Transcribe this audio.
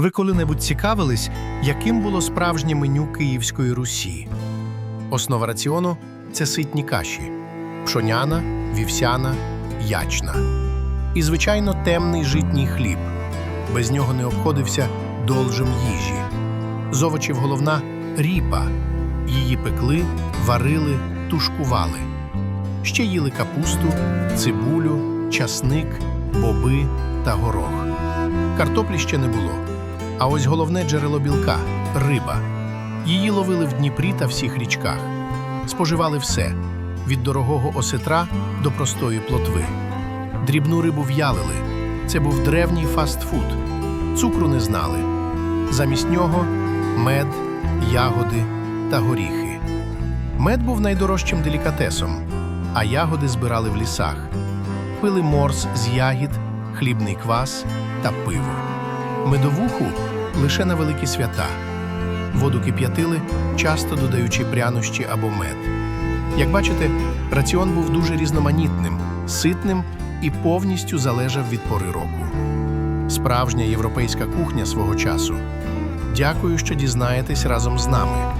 Ви коли-небудь цікавились, яким було справжнє меню Київської Русі? Основа раціону це ситні каші: пшоняна, вівсяна, ячна. І, звичайно, темний житній хліб. Без нього не обходився должем їжі. З овочів головна ріпа. Її пекли, варили, тушкували. Ще їли капусту, цибулю, часник, боби та горох. Картоплі ще не було. А ось головне джерело білка риба. Її ловили в Дніпрі та всіх річках. Споживали все від дорогого осетра до простої плотви. Дрібну рибу в'ялили. Це був древній фастфуд. Цукру не знали. Замість нього мед, ягоди та горіхи. Мед був найдорожчим делікатесом, а ягоди збирали в лісах. Пили морс з ягід, хлібний квас та пиво. Медовуху лише на великі свята. Воду кип'ятили, часто додаючи прянощі або мед. Як бачите, раціон був дуже різноманітним, ситним і повністю залежав від пори року. Справжня європейська кухня свого часу. Дякую, що дізнаєтесь разом з нами.